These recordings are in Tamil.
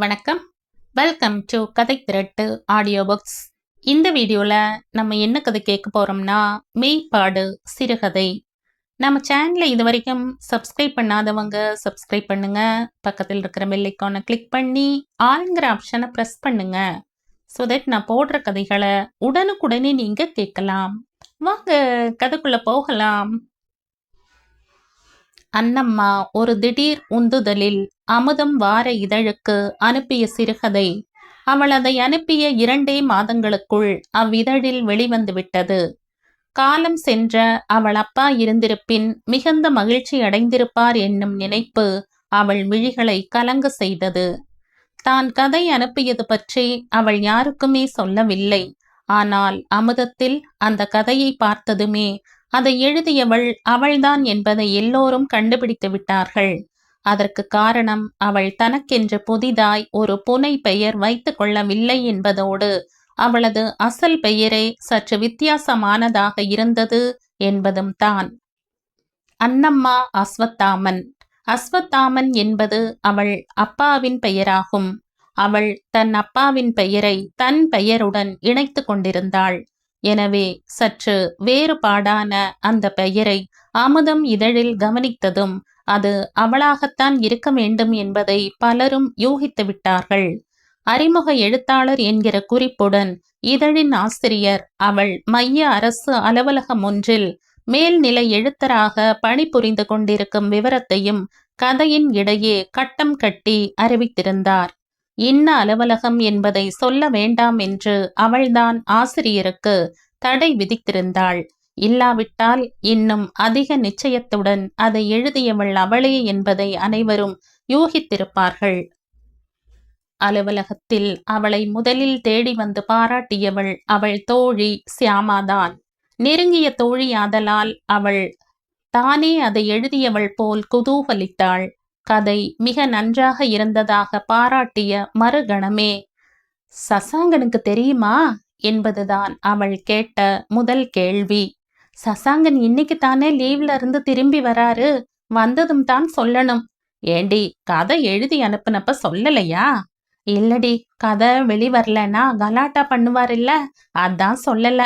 வணக்கம். வெல்கம் டு கதை திரட்டு ஆடியோ புக்ஸ் இந்த வீடியோவில் நம்ம என்ன கதை கேட்க போகிறோம்னா மெய்ப்பாடு சிறுகதை. நம்ம சேனலை இது வரைக்கும் சப்ஸ்கிரைப் பண்ணாதவங்க சப்ஸ்கிரைப் பண்ணுங்க. பக்கத்தில் இருக்கிற பெல்லைக்கானை கிளிக் பண்ணி ஆளுங்கிற ஆப்ஷனை ப்ரெஸ் பண்ணுங்க. ஸோ தட் நான் போடுற கதைகளை உடனுக்குடனே நீங்கள் கேட்கலாம். வாங்க கதைக்குள்ளே போகலாம். அன்னம்மா ஒரு திடீர் உந்துதலில் அமுதம் வார இதழுக்கு அனுப்பிய சிறுகதை. அவள் அதை அனுப்பிய இரண்டே மாதங்களுக்குள் அவ்விதழில் வெளிவந்து விட்டது காலம் சென்ற அவள் அப்பா இருந்திருப்பின் மிகுந்த மகிழ்ச்சி அடைந்திருப்பார் என்னும் நினைப்பு அவள் விழிகளை கலங்க செய்தது. தான் கதை அனுப்பியது பற்றி அவள் யாருக்குமே சொல்லவில்லை. ஆனால் அமுதத்தில் அந்த கதையை பார்த்ததுமே அதை எழுதியவள் அவள்தான் என்பதை எல்லோரும் கண்டுபிடித்து விட்டார்கள். அதற்கு காரணம் அவள் தனக்கென்று புதிதாய் ஒரு புனை பெயர் வைத்து கொள்ளவில்லை என்பதோடு அவளது அசல் பெயரே சற்று வித்தியாசமானதாக இருந்தது என்பதும் தான். அன்னம்மா அஸ்வத்தாமன். அஸ்வத்தாமன் என்பது அவள் அப்பாவின் பெயராகும். அவள் தன் அப்பாவின் பெயரை தன் பெயருடன் இணைத்து கொண்டிருந்தாள். எனவே சற்று வேறுபாடான அந்த பெயரை அமுதம் இதழில் கவனித்ததும் அது அவளாகத்தான் இருக்க வேண்டும் என்பதை பலரும் யூகித்து விட்டார்கள். அறிமுக எழுத்தாளர் என்கிற குறிப்புடன் இதழின் ஆசிரியர் அவள் மைய அரசு அலுவலகம் ஒன்றில் மேல்நிலை எழுத்தராக பணிபுரிந்து கொண்டிருக்கும் விவரத்தையும் கதையின் இடையே கட்டம் கட்டி அறிவித்திருந்தார். இன்ன அலுவலகம் என்பதை சொல்ல வேண்டாம் என்று அவள்தான் ஆசிரியருக்கு தடை விதித்திருந்தாள். இல்லாவிட்டால் இன்னும் அதிக நிச்சயத்துடன் அதை எழுதியவள் அவளே என்பதை அனைவரும் யூகித்திருப்பார்கள். அலுவலகத்தில் அவளை முதலில் தேடி வந்து பாராட்டியவள் அவள் தோழி சியாமாதான். நெருங்கிய தோழியாதலால் அவள் தானே அதை எழுதியவள் போல் குதூகலித்தாள். கதை மிக நன்றாக இருந்ததாக பாராட்டிய மறுகணமே. சசாங்கனுக்கு தெரியுமா? என்பதுதான் அவள் கேட்ட முதல் கேள்வி. சசாங்கன் இன்னைக்கு தானே லீவ்ல இருந்து திரும்பி வராரு. வந்ததும் தான் சொல்லணும். ஏண்டி கதை எழுதி அனுப்புனப்ப சொல்லலையா? இல்லடி கதை வெளிவரலன்னா கலாட்டா பண்ணுவார் இல்ல அதான் சொல்லல.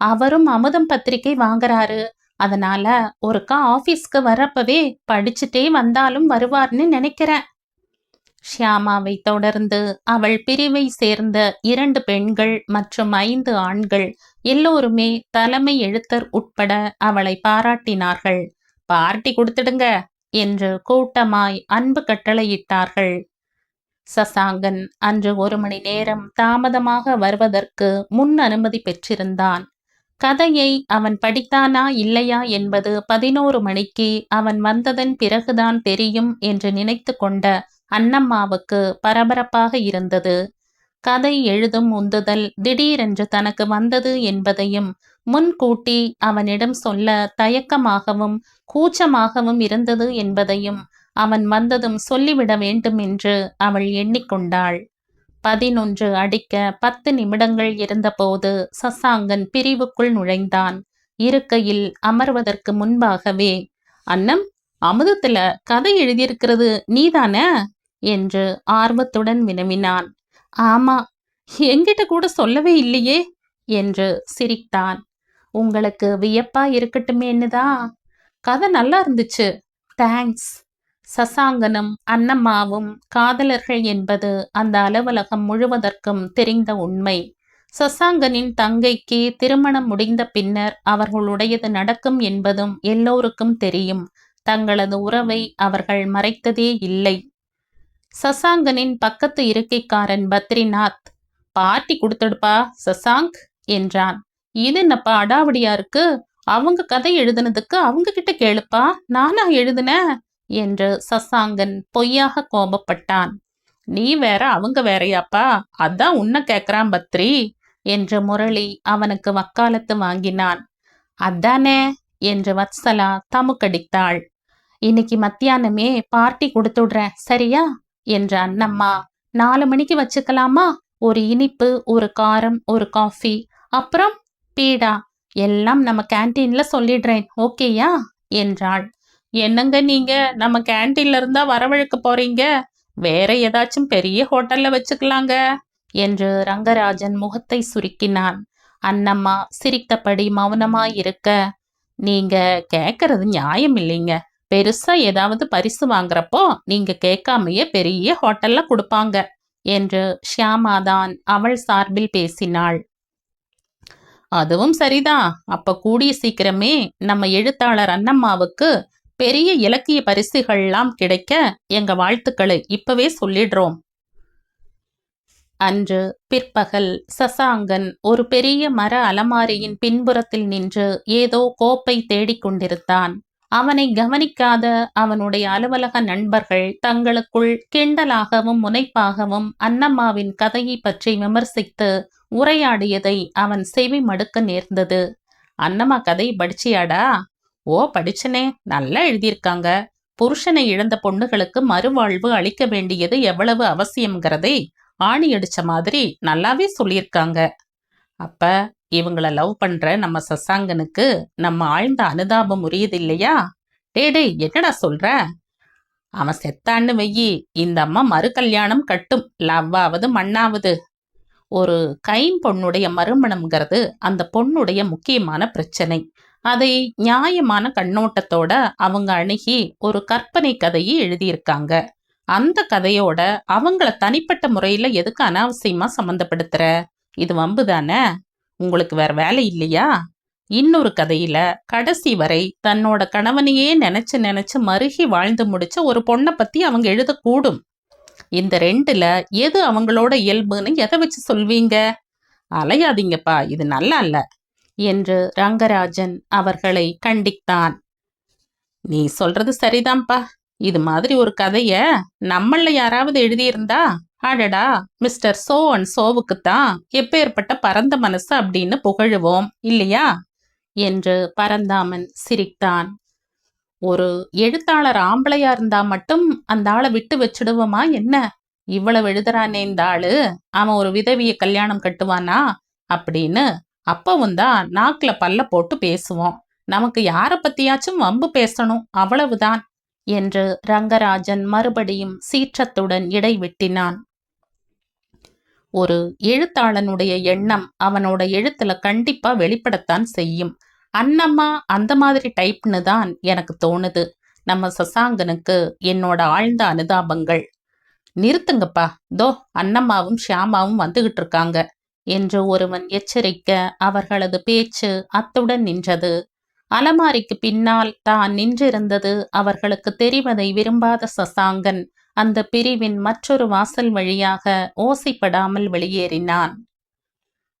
அவரும் அமுதம் பத்திரிகை வாங்குறாரு. அதனால ஒருக்கா ஆபீஸ்க்கு வரப்பவே படிச்சுட்டே வந்தாலும் வருவார்னு நினைக்கிறேன். ஷியாமாவை தொடர்ந்து அவள் பிரிவை சேர்ந்த இரண்டு பெண்கள் மற்றும் ஐந்து ஆண்கள் எல்லோருமே தலைமை எழுத்தர் உட்பட அவளை பாராட்டினார்கள். பார்ட்டி கொடுத்துடுங்க என்று கூட்டமாய் அன்பு கட்டளையிட்டார்கள். சசாங்கன் அன்று ஒரு மணி நேரம் தாமதமாக வருவதற்கு முன் அனுமதி பெற்றிருந்தான். கதையை அவன் படித்தானா இல்லையா என்பது பதினோரு மணிக்கு அவன் வந்ததன் பிறகுதான் தெரியும் என்று நினைத்து கொண்ட அன்னம்மாவுக்கு பரபரப்பாக இருந்தது. கதை எழுதும் உந்துதல் திடீரென்று தனக்கு வந்தது என்பதையும் முன்கூட்டி அவனிடம் சொல்ல தயக்கமாகவும் கூச்சமாகவும் இருந்தது என்பதையும் அவன் வந்ததும் சொல்லிவிட வேண்டும் என்று அவள் எண்ணிக்கொண்டாள். பதினொன்று அடிக்க பத்து நிமிடங்கள் இருந்தபோது சசாங்கன் பிரிவுக்குள் நுழைந்தான். இருக்கையில் அமர்வதற்கு முன்பாகவே அன்னம் அமுதத்துல கதை எழுதியிருக்கிறது நீதானே? என்று ஆர்வத்துடன் வினவினான். ஆமா என்கிட்ட கூட சொல்லவே இல்லையே என்று சிரித்தான். உங்களுக்கு வியப்பா இருக்கட்டுமேன்னுதான் கதை நல்லா இருந்துச்சு. தேங்க்ஸ். சசாங்கனும் அன்னம்மாவும் காதலர்கள் என்பது அந்த அலுவலகம் முழுவதற்கும் தெரிந்த உண்மை. சசாங்கனின் தங்கைக்கு திருமணம் முடிந்த பின்னர் அவர்களுடையது நடக்கும் என்பதும் எல்லோருக்கும் தெரியும். தங்களது உறவை அவர்கள் மறைத்ததே இல்லை. சசாங்கனின் பக்கத்து இருக்கைக்காரன் பத்ரிநாத் பார்ட்டி கொடுத்துடுப்பா சசாங்க் என்றான். இது என்னப்பா அடாவடியா இருக்கு? அவங்க கதை எழுதுனதுக்கு அவங்க கிட்ட கேளுப்பா. நானா எழுதுனேன். என்று சசாங்கன் பொய்யாக கோபப்பட்டான். நீ வேற அவங்க வேறையாப்பா? அதான் உன்னை கேக்குறான் பத்ரி என்று முரளி அவனுக்கு வக்காலத்து வாங்கினான். அதானே என்று வத்சலா தமுக்கடித்தாள். இன்னைக்கு மத்தியானமே பார்ட்டி கொடுத்துடுறேன் சரியா? என்ற அண்ணம்மா. நாலு மணிக்கு வச்சுக்கலாமா? ஒரு இனிப்பு ஒரு காரம் ஒரு காஃபி அப்புறம் பீடா. எல்லாம் நம்ம கேன்டீன்ல சொல்லிடுறேன் ஓகேயா? என்றாள். என்னங்க நீங்க? நம்ம கேன்டீன்ல இருந்தா வரவழைக்க போறீங்க? வேற ஏதாச்சும் பெரிய ஹோட்டல்ல வச்சுக்கலாங்க. என்று ரங்கராஜன் முகத்தை சுருக்கினான். அன்னம்மா சிரித்தபடி மௌனமாயிருக்க நீங்க கேட்கறது நியாயம் இல்லைங்க. பெருசா ஏதாவது பரிசு வாங்குறப்போ நீங்க கேட்காமயே பெரிய ஹோட்டல்ல கொடுப்பாங்க என்று ஷியாமாதான் அவள் சார்பில் பேசினாள். அதுவும் சரிதான். அப்ப கூடிய சீக்கிரமே நம்ம எழுத்தாளர் அன்னம்மாவுக்கு பெரிய இலக்கிய பரிசுகள்லாம் கிடைக்க எங்க வாழ்த்துக்களை இப்பவே சொல்லிடுறோம். அன்று பிற்பகல் சசாங்கன் ஒரு பெரிய மர அலமாரியின் பின்புறத்தில் நின்று ஏதோ கோப்பை தேடிக்கொண்டிருந்தான் அவனை கவனிக்காத அவனுடைய அலுவலக நண்பர்கள் தங்களுக்குள் கிண்டலாகவும் முனைப்பாகவும் அன்னம்மாவின் கதையை பற்றி விமர்சித்து உரையாடியதை அவன் செவி மடுக்க நேர்ந்தது. அன்னம்மா கதை படிச்சியாடா? ஓ படிச்சனே. நல்லா எழுதியிருக்காங்க. புருஷனை இழந்த பொண்ணுகளுக்கு மறுவாழ்வு அளிக்க வேண்டியது எவ்வளவு அவசியம்ங்கிறதை ஆணி அடிச்ச மாதிரி நல்லாவே சொல்லியிருக்காங்க. அப்ப இவங்கள லவ் பண்ற நம்ம சசாங்கனுக்கு நம்ம ஆழ்ந்த அனுதாபம் உரியது இல்லையா டே டேய் என்னடா சொல்ற? அவன் செத்தான்னு வெயி இந்த அம்மா மறு கல்யாணம் கட்டும். லவ்வாவது மண்ணாவது. ஒரு கைம் பொண்ணுடைய மறுமணம்ங்கிறது அந்த பொண்ணுடைய முக்கியமான பிரச்சனை. அதை நியாயமான கண்ணோட்டத்தோட அவங்க அணுகி ஒரு கற்பனை கதையை எழுதியிருக்காங்க. அந்த கதையோட அவங்கள தனிப்பட்ட முறையில் எதுக்கு அனாவசியமாக சம்மந்தப்படுத்துகிற இது வம்பு தானே? உங்களுக்கு வேற வேலை இல்லையா? இன்னொரு கதையில கடைசி வரை தன்னோட கணவனையே நினைச்சு நினைச்சு மருகி வாழ்ந்து முடிச்ச ஒரு பொண்ணை பத்தி அவங்க எழுதக்கூடும். இந்த ரெண்டுல எது அவங்களோட இயல்புன்னு எதை வச்சு சொல்வீங்க? அலையாதீங்கப்பா இது நல்லா இல்லை. என்று ரங்கராஜன் அவர்களை கண்டித்தான். நீ சொல்றது சரிதான்ப்பா இது மாதிரி ஒரு கதைய நம்மள யாராவது எழுதியிருந்தா அடடா மிஸ்டர் சோ அண்ட் சோவுக்குத்தான் எப்பேற்பட்ட பரந்த மனசு அப்படின்னு புகழுவோம் இல்லையா? என்று பரந்தாமன் சிரித்தான். ஒரு எழுத்தாளர் ஆம்பளையா இருந்தா மட்டும் அந்த ஆளை விட்டு வச்சிடுவோமா என்ன? இவ்வளவு எழுதுறானே இந்த ஆளு. அவன் ஒரு விதவிய கல்யாணம் கட்டுவானா? அப்படின்னு அப்பவும் தான் நாக்கில் பல்ல போட்டு பேசுவோம். நமக்கு யாரை பத்தியாச்சும் வம்பு பேசணும் அவ்வளவுதான் என்று ரங்கராஜன் மறுபடியும் சீற்றத்துடன் இடைவெட்டினான் ஒரு எழுத்தாளனுடைய எண்ணம் அவனோட எழுத்துல கண்டிப்பா வெளிப்படத்தான் செய்யும். அன்னம்மா அந்த மாதிரி டைப்னு தான் எனக்கு தோணுது. நம்ம சசாங்கனுக்கு என்னோட ஆழ்ந்த அனுதாபங்கள். நிறுத்துங்கப்பா. தோ அன்னம்மாவும் ஷியாமாவும் வந்துகிட்டு இருக்காங்க. என்று ஒருவன் எச்சரிக்க அவர்களது பேச்சு அத்துடன் நின்றது. அலமாரிக்கு பின்னால் தான் நின்றிருந்தது அவர்களுக்கு தெரிவதை விரும்பாத சசாங்கன் அந்த பிரிவின் மற்றொரு வாசல் வழியாக ஓசைப்படாமல் வெளியேறினான்.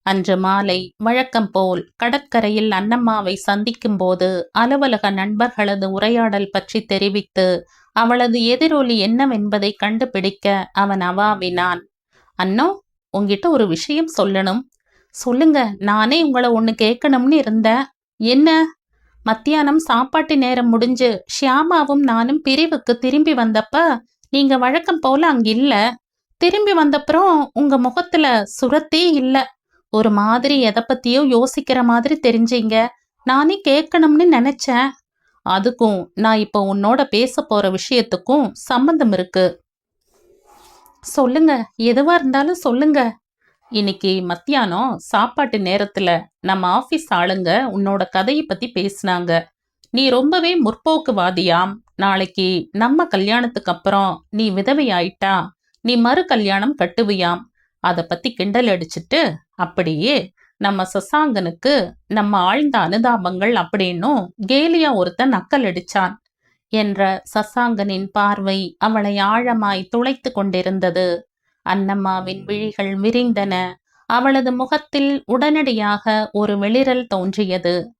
அன்று மாலை வழக்கம் போல் கடற்கரையில் அன்னம்மாவை சந்திக்கும் போது அலுவலக நண்பர்களது உரையாடல் பற்றி தெரிவித்து அவளது எதிரொலி என்னவென்பதை கண்டுபிடிக்க அவன் அவாவினான். அன்னோ உங்ககிட்ட ஒரு விஷயம் சொல்லணும். சொல்லுங்க நானே உங்களை ஒன்று கேட்கணும்னு இருந்தேன். என்ன? மத்தியானம் சாப்பாட்டு நேரம் முடிஞ்சு ஷியாமாவும் நானும் பிரிவுக்கு திரும்பி வந்தப்ப நீங்க வழக்கம் போல அங்க இல்ல. திரும்பி வந்தப்புறம் உங்க முகத்துல சுரத்தே இல்ல. ஒரு மாதிரி எதை பத்தியோ யோசிக்கிற மாதிரி தெரிஞ்சீங்க. நானே கேட்கணும்னு நினைச்சேன். அதுக்கும் நான் இப்போ உன்னோட பேச போற விஷயத்துக்கும் சம்மந்தம் இருக்கு. சொல்லுங்க. எதுவா இருந்தாலும் சொல்லுங்க. இன்னைக்கு மத்தியானம் சாப்பாட்டு நேரத்துல நம்ம ஆபீஸ் ஆளுங்க உன்னோட கதையை பத்தி பேசினாங்க. நீ ரொம்பவே முற்போக்குவாதியாம். நாளைக்கு நம்ம கல்யாணத்துக்கு அப்புறம் நீ விதவை ஆயிட்டா நீ மறு கல்யாணம் கட்டுவியாம். அதை பத்தி கிண்டல் அடிச்சிட்டு அப்படியே நம்ம சசாங்கனுக்கு நம்ம ஆழ்ந்த அனுதாபங்கள் அப்படின்னும் கேலியா ஒருத்தன் நக்கல் அடிச்சான். என்ற சசாங்கனின் பார்வை அவளை ஆழமாய் துளைத்து கொண்டிருந்தது. அன்னம்மாவின் விழிகள் விரிந்தன. அவளது முகத்தில் உடனடியாக ஒரு வெளிரல் தோன்றியது.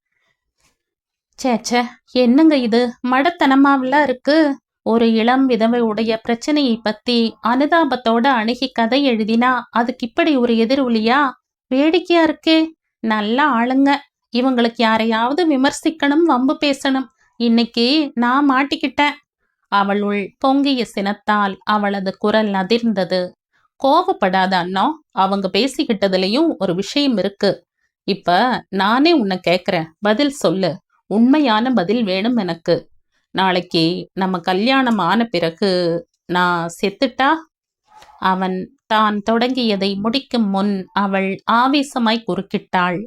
சேச்சே என்னங்க இது? மடத்தனமாவில இருக்கு? ஒரு இளம் விதவை உடைய பிரச்சனையை பத்தி அனுதாபத்தோட அணுகி கதை எழுதினா அதுக்கு இப்படி ஒரு எதிரொலியா? வேடிக்கையா இருக்கே. நல்ல ஆளுங்க. இவங்களுக்கு யாரையாவது விமர்சிக்கணும் வம்பு பேசணும். இன்னைக்கு நான் மாட்டிக்கிட்டேன். அவளுள் பொங்கிய சினத்தால் அவளது குரல் அதிர்ந்தது கோவப்படாத அண்ணா அவங்க பேசிக்கிட்டதுலயும் ஒரு விஷயம் இருக்கு. இப்ப நானே உன்னை கேக்குறேன். பதில் சொல்லு. உண்மையான பதில் வேணும் எனக்கு. நாளைக்கு நம்ம கல்யாணம் ஆன பிறகு நான் செத்துட்டா? அவன் தான் தொடங்கியதை முடிக்கும் முன் அவள் ஆவேசமாய் குறுக்கிட்டாள்.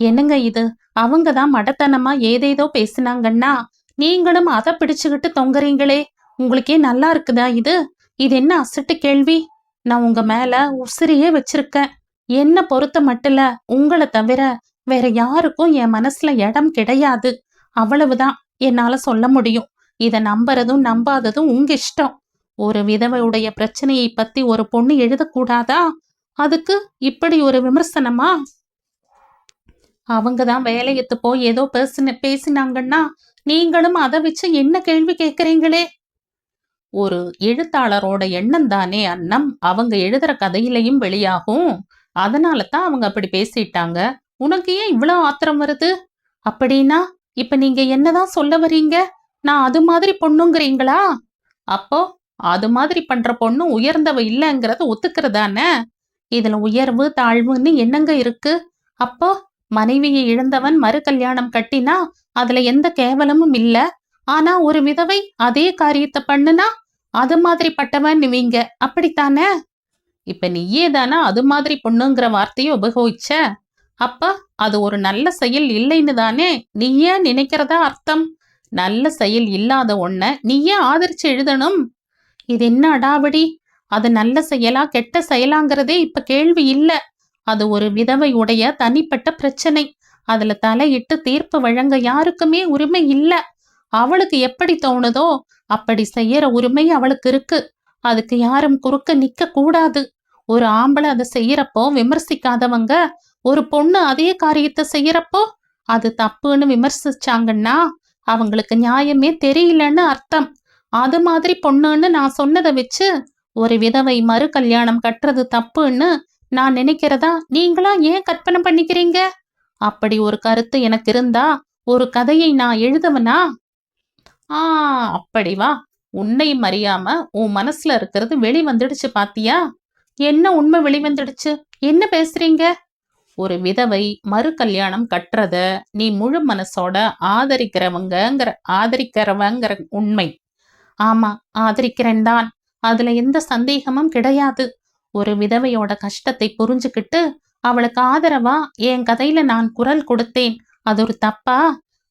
என்னங்க இது? அவங்க தான் மடத்தனமா ஏதேதோ பேசினாங்கன்னா நீங்களும் அதை பிடிச்சுக்கிட்டு தொங்குறீங்களே. உங்களுக்கே நல்லா இருக்குதா இது? இது என்ன அசட்டு கேள்வி? நான் உங்க மேல உசிரியே வச்சிருக்கேன். என்ன பொறுத்த மட்டும் உங்களை தவிர வேற யாருக்கும் என் மனசுல இடம் கிடையாது. அவ்வளவுதான் என்னால சொல்ல முடியும். இத நம்புறதும் நம்பாததும் உங்க இஷ்டம். ஒரு விதவையுடைய பிரச்சனையை பத்தி ஒரு பொண்ணு எழுதக்கூடாதா? அதுக்கு இப்படி ஒரு விமர்சனமா? அவங்க தான் வேலையத்து போய் ஏதோ பேசின பேசினாங்கன்னா நீங்களும் அதை வச்சு என்ன கேள்வி கேட்கறீங்களே? ஒரு எழுத்தாளரோட எண்ணம் தானே அண்ணம் அவங்க எழுதுற கதையிலையும் வெளியாகும். அதனால தான் அவங்க அப்படி பேசிட்டாங்க. உனக்கு ஏன் இவ்வளோ ஆத்திரம் வருது? அப்படின்னா இப்ப நீங்க என்னதான் சொல்ல வரீங்க? நான் அது மாதிரி பொண்ணுங்கிறீங்களா? அப்போ அது மாதிரி பண்ற பொண்ணு உயர்ந்தவ இல்லைங்கிறத ஒத்துக்கிறதானே? இதுல உயர்வு தாழ்வுன்னு என்னங்க இருக்கு? அப்போ மனைவியை இழந்தவன் மறு கல்யாணம் கட்டினா அதுல எந்த கேவலமும் இல்ல. ஆனா ஒரு விதவை அதே காரியத்தை பண்ணுனா அது மாதிரி பட்டவன் நீங்க அப்படித்தானே? இப்ப நீயே தானா அது மாதிரி பொண்ணுங்கிற வார்த்தையை உபயோகிச்ச? அப்ப அது ஒரு நல்ல செயல் இல்லைன்னு தானே? நீ ஏன் நினைக்கிறதா அர்த்தம்? நல்ல செயல் இல்லாத ஒன்ன நீ ஏன் ஆதரிச்சு எழுதணும். இது என்ன அடாவடி? அது நல்ல செயலா கெட்ட செயலாங்கிறதே இப்ப கேள்வி இல்ல. அது ஒரு விதவையுடைய தனிப்பட்ட பிரச்சனை. அதுல தலையிட்டு தீர்ப்பு வழங்க யாருக்குமே உரிமை இல்ல. அவளுக்கு எப்படி தோணுதோ அப்படி செய்யற உரிமை அவளுக்கு இருக்கு. அதுக்கு யாரும் குறுக்க நிக்க கூடாது. ஒரு ஆம்பளை அதை செய்யறப்போ விமர்சிக்காதவங்க ஒரு பொண்ணு அதே காரியத்தை செய்யறப்போ அது தப்புன்னு விமர்சிச்சாங்கன்னா அவங்களுக்கு நியாயமே தெரியலன்னு அர்த்தம். அது மாதிரி பொண்ணுன்னு நான் சொன்னதை வச்சு ஒரு விதவை மறு கல்யாணம் கட்டுறது தப்புன்னு நான் நினைக்கிறதா நீங்களா ஏன் கற்பனை பண்ணிக்கிறீங்க? அப்படி ஒரு கருத்து எனக்கு இருந்தா ஒரு கதையை நான் எழுதவனா? ஆ அப்படி வா. உன்னை மறியாம உன் மனசுல இருக்கிறது வெளி வந்துடுச்சு பாத்தியா? என்ன உண்மை வெளிவந்துடுச்சு? என்ன பேசுறீங்க? ஒரு விதவை மறு கல்யாணம் கட்டுறத நீ முழு மனசோட ஆதரிக்கிறவங்கிற ஆதரிக்கிறவங்கிற உண்மை. ஆமா ஆதரிக்கிறேன் தான் அதுல எந்த சந்தேகமும் கிடையாது. ஒரு விதவையோட கஷ்டத்தை புரிஞ்சுக்கிட்டு அவளுக்கு ஆதரவா என் கதையில நான் குரல் கொடுத்தேன். அது ஒரு தப்பா?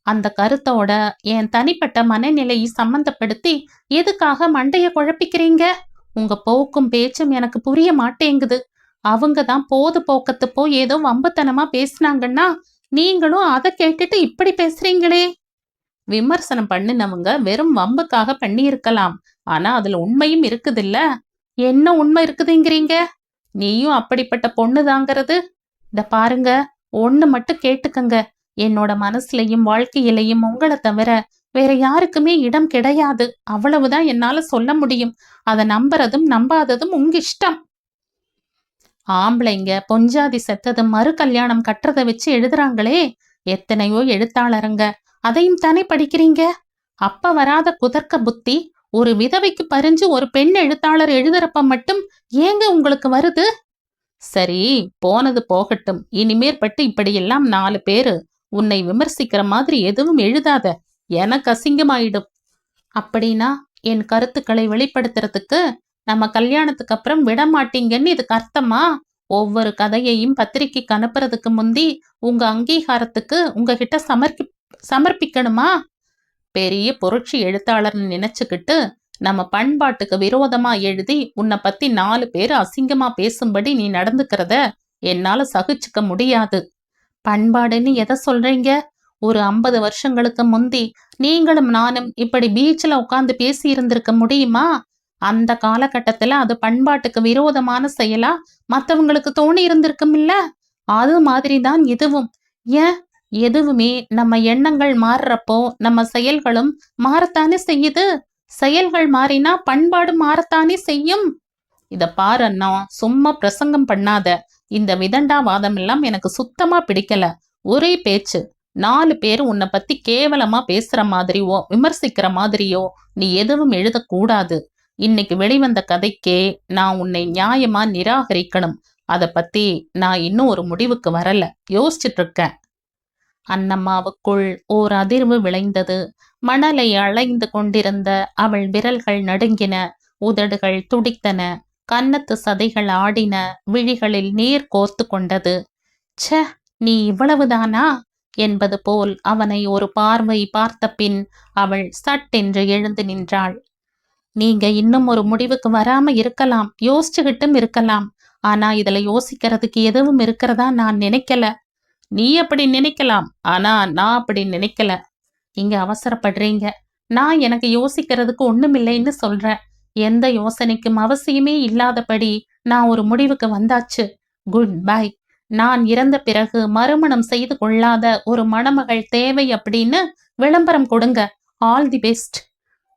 அந்த கருத்தோட என் தனிப்பட்ட மனநிலையை சம்பந்தப்படுத்தி எதுக்காக மண்டைய குழப்பிக்கிறீங்க? உங்க போக்கும் பேச்சும் எனக்கு புரிய மாட்டேங்குது. அவங்க தான் போது போக்கத்து போய் ஏதோ வம்புத்தனமா பேசுனாங்கன்னா நீங்களும் அதை கேட்டுட்டு இப்படி பேசுறீங்களே? விமர்சனம் பண்ணினவங்க வெறும் வம்புக்காக பண்ணியிருக்கலாம். ஆனா அதுல உண்மையும் இருக்குதுல்ல. என்ன உண்மை இருக்குதுங்கிறீங்க? நீயும் அப்படிப்பட்ட பொண்ணுதாங்கிறது? இத பாருங்க ஒண்ணு மட்டும் கேட்டுக்கங்க. என்னோட மனசுலயும் வாழ்க்கையிலையும் உங்களை தவிர வேற யாருக்குமே இடம் கிடையாது. அவ்வளவுதான் என்னால சொல்ல முடியும். அதை நம்புறதும் நம்பாததும் உங்க இஷ்டம். ஆம்பளைங்க பொஞ்சாதி செத்தது மறு கல்யாணம் கட்டுறதை வச்சு எழுதுறாங்களே. எத்தனையோ எழுத்தாளருங்க. அதையும் தானே படிக்கிறீங்க? அப்ப வராத குதர்க்க புத்தி ஒரு விதவைக்கு பறிஞ்சு ஒரு பெண் எழுத்தாளர் எழுதுறப்ப மட்டும் ஏங்க உங்களுக்கு வருது? சரி போனது போகட்டும். இனிமேற்பட்டு இப்படியெல்லாம் நாலு பேரு உன்னை விமர்சிக்கிற மாதிரி எதுவும் எழுதாத. எனக்கு அசிங்கமாயிடும். அப்படின்னா என் கருத்துக்களை வெளிப்படுத்துறதுக்கு நம்ம கல்யாணத்துக்கு அப்புறம் விட மாட்டீங்கன்னு இதுக்கு அர்த்தமா ஒவ்வொரு கதையையும் பத்திரிக்கைக்கு அனுப்புறதுக்கு முந்தி உங்க அங்கீகாரத்துக்கு உங்ககிட்ட சமர்ப்பி சமர்ப்பிக்கணுமா? பெரிய புரட்சி எழுத்தாளர்னு நினைச்சுக்கிட்டு நம்ம பண்பாட்டுக்கு விரோதமா எழுதி உன்னை பத்தி நாலு பேர் அசிங்கமா பேசும்படி நீ நடந்துக்கிறத என்னால சகிச்சுக்க முடியாது. பண்பாடுன்னு எதை சொல்றீங்க? ஒரு ஐம்பது வருஷங்களுக்கு முந்தி நீங்களும் நானும் இப்படி பீச்சில் உட்காந்து பேசி இருந்திருக்க முடியுமா? அந்த காலகட்டத்துல அது பண்பாட்டுக்கு விரோதமான செயலா மத்தவங்களுக்கு தோணி இருந்திருக்கும் இல்ல அது மாதிரிதான் இதுவும். ஏன்? எதுவுமே நம்ம எண்ணங்கள் மாறுறப்போ நம்ம செயல்களும் மாறத்தானே செய்யுது. செயல்கள் மாறினா பண்பாடு மாறத்தானே செய்யும். இத பாரு அண்ணா சும்மா பிரசங்கம் பண்ணாத. இந்த விதண்டாவாதம் எல்லாம் எனக்கு சுத்தமா பிடிக்கல. ஒரே பேச்சு. நாலு பேர் உன்னை பத்தி கேவலமா பேசுற மாதிரியோ விமர்சிக்கிற மாதிரியோ நீ எதுவும் எழுதக்கூடாது. இன்னைக்கு வெளிவந்த கதைக்கே நான் உன்னை நியாயமா நிராகரிக்கணும். அதை பத்தி நான் இன்னும் ஒரு முடிவுக்கு வரல. யோசிச்சுட்டு இருக்கேன். அன்னம்மாவுக்குள் ஓர் அதிர்வு விளைந்தது. மணலை அலைந்து கொண்டிருந்த அவள் விரல்கள் நடுங்கின உதடுகள் துடித்தன கன்னத்து சதைகள் ஆடின விழிகளில் நீர் கோர்த்து கொண்டது. ச்ச நீ இவ்வளவுதானா? என்பது போல் அவனை ஒரு பார்வை பார்த்த பின் அவள் சட்டென்று எழுந்து நின்றாள். நீங்க இன்னும் ஒரு முடிவுக்கு வராம இருக்கலாம் யோசிச்சுக்கிட்டும் இருக்கலாம். ஆனா இதுல யோசிக்கிறதுக்கு எதுவும் இருக்கிறதா நான் நினைக்கல. நீ அப்படி நினைக்கலாம் ஆனா நான் அப்படி நினைக்கல. இங்க அவசரப்படுறீங்க. நான் எனக்கு யோசிக்கிறதுக்கு ஒண்ணுமில்லைன்னு சொல்றேன். எந்த யோசனைக்கும் அவசியமே இல்லாதபடி நான் ஒரு முடிவுக்கு வந்தாச்சு. Good bye. நான் இறந்த பிறகு மறுமணம் செய்து கொள்ளாத ஒரு மணமகள் தேவை அப்படின்னு விளம்பரம் கொடுங்க. ஆல் தி பெஸ்ட்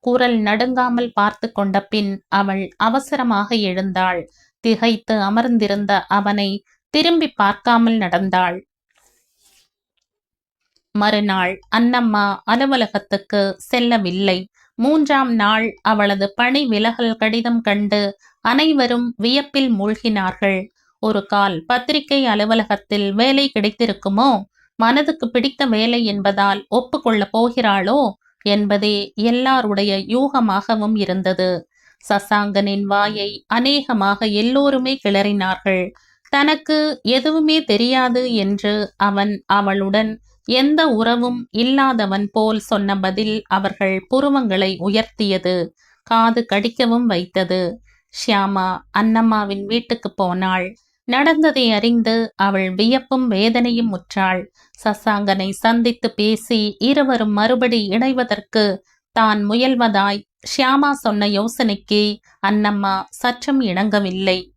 குரல் நடுங்காமல் பார்த்து கொண்ட பின் அவள் அவசரமாக எழுந்தாள். திகைத்து அமர்ந்திருந்த அவனை திரும்பி பார்க்காமல் நடந்தாள். மறுநாள் அன்னம்மா அலுவலகத்துக்கு செல்லவில்லை. மூன்றாம் நாள் அவளது பணி விலகல் கடிதம் கண்டு அனைவரும் வியப்பில் மூழ்கினார்கள். ஒரு கால் பத்திரிகை அலுவலகத்தில் வேலை கிடைத்திருக்குமோ? மனதுக்கு பிடித்த வேலை என்பதால் ஒப்புக்கொள்ளப் போகிறாளோ? என்பதே எல்லாருடைய யூகமாகவும் இருந்தது. சசாங்கனின் வாயை அநேகமாக எல்லோருமே கிளறினார்கள். தனக்கு எதுவுமே தெரியாது என்று அவன் அவளுடன் எந்த உறவும் இல்லாதவன் போல் சொன்ன பதில் அவர்கள் புருவங்களை உயர்த்தியது. காது கடிக்கவும் வைத்தது. ஷியாமா அன்னம்மாவின் வீட்டுக்கு போனாள். நடந்ததை அறிந்து அவள் வியப்பும் வேதனையும் முற்றாள் சசாங்கனை சந்தித்து பேசி இருவரும் மறுபடி இணைவதற்கு தான் முயல்வதாய் ஷியாமா சொன்ன யோசனைக்கு அன்னம்மா சற்றும் இணங்கவில்லை.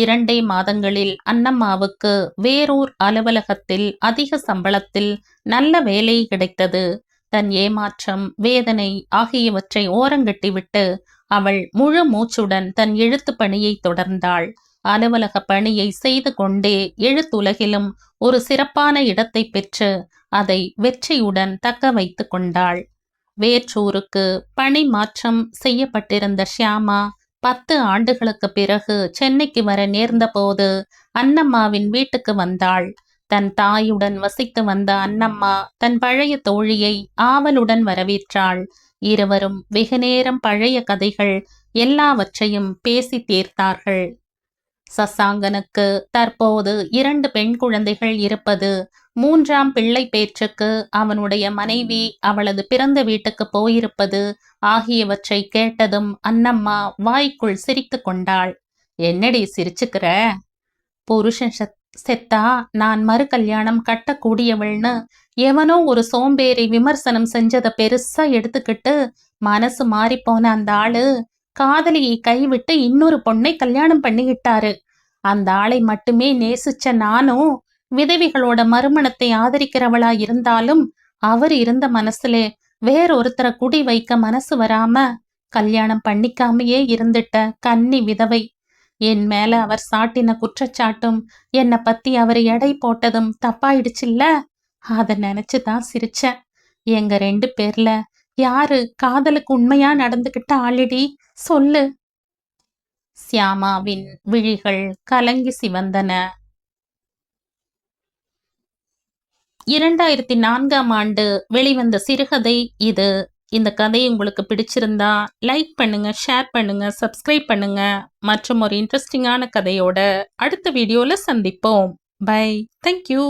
இரண்டே மாதங்களில் அன்னம்மாவுக்கு வேறூர் அலுவலகத்தில் அதிக சம்பளத்தில் நல்ல வேலை கிடைத்தது. தன் ஏமாற்றம் வேதனை ஆகியவற்றை ஓரங்கட்டிவிட்டு அவள் முழு மூச்சுடன் தன் எழுத்து பணியை தொடர்ந்தாள். அலுவலக பணியை செய்து கொண்டே எழுத்துலகிலும் ஒரு சிறப்பான இடத்தை பெற்று அதை வெற்றியுடன் தக்க வைத்து கொண்டாள். வேற்றூருக்கு பணி மாற்றம் செய்யப்பட்டிருந்த ஷியாமா பத்து ஆண்டுகளுக்கு பிறகு சென்னைக்கு வர நேர்ந்தபோது அன்னம்மாவின் வீட்டுக்கு வந்தாள். தன் தாயுடன் வசித்து வந்த அன்னம்மா தன் பழைய தோழியை ஆவலுடன் வரவேற்றாள். இருவரும் வெகுநேரம் பழைய கதைகள் எல்லாவற்றையும் பேசி தீர்த்தார்கள். சசாங்கனுக்கு தற்போது இரண்டு பெண் குழந்தைகள் இருப்பது மூன்றாம் பிள்ளை பேச்சுக்கு அவனுடைய மனைவி அவளது பிறந்த வீட்டுக்கு போயிருப்பது ஆகியவற்றை கேட்டதும் அன்னம்மா வாய்க்குள் சிரித்து கொண்டாள். என்னடி சிரிச்சுக்கிற? புருஷன் செத்தா நான் மறு கல்யாணம் கட்டக்கூடியவள்னு எவனோ ஒரு சோம்பேறி விமர்சனம் செஞ்சதை பெருசா எடுத்துக்கிட்டு மனசு மாறிப்போன அந்த ஆளு காதலியை கைவிட்டு இன்னொரு பொண்ணை கல்யாணம் பண்ணிக்கிட்டாரு அந்த ஆளை மட்டுமே நேசிச்ச நானும் விதவிகளோட மறுமணத்தை ஆதரிக்கிறவளா இருந்தாலும் அவர் இருந்த மனசுலே வேறொருத்தரை குடி வைக்க மனசு வராம கல்யாணம் பண்ணிக்காமையே இருந்துட்ட கன்னி விதவை. என் மேல அவர் சாட்டின குற்றச்சாட்டும் என்னை பத்தி அவர் எடை போட்டதும் தப்பாயிடுச்சுல்ல? அத நினைச்சுதான் சிரிச்சேன். எங்க ரெண்டு பேர்ல யாரு? காதலுக்கு உண்மையா நடந்துகிட்ட ஆளிடி? சொல்லு. சியாமாவின் விழிகள் கலங்கி சிவந்தன. இரண்டாயிரத்தி நான்காம் ஆண்டு வெளிவந்த சிறுகதை இது. இந்த கதை உங்களுக்கு பிடிச்சிருந்தா லைக் பண்ணுங்க ஷேர் பண்ணுங்க சப்ஸ்கிரைப் பண்ணுங்க. மற்றும் ஒரு இன்ட்ரெஸ்டிங்கான கதையோட அடுத்த வீடியோல சந்திப்போம். பை. தேங்க்யூ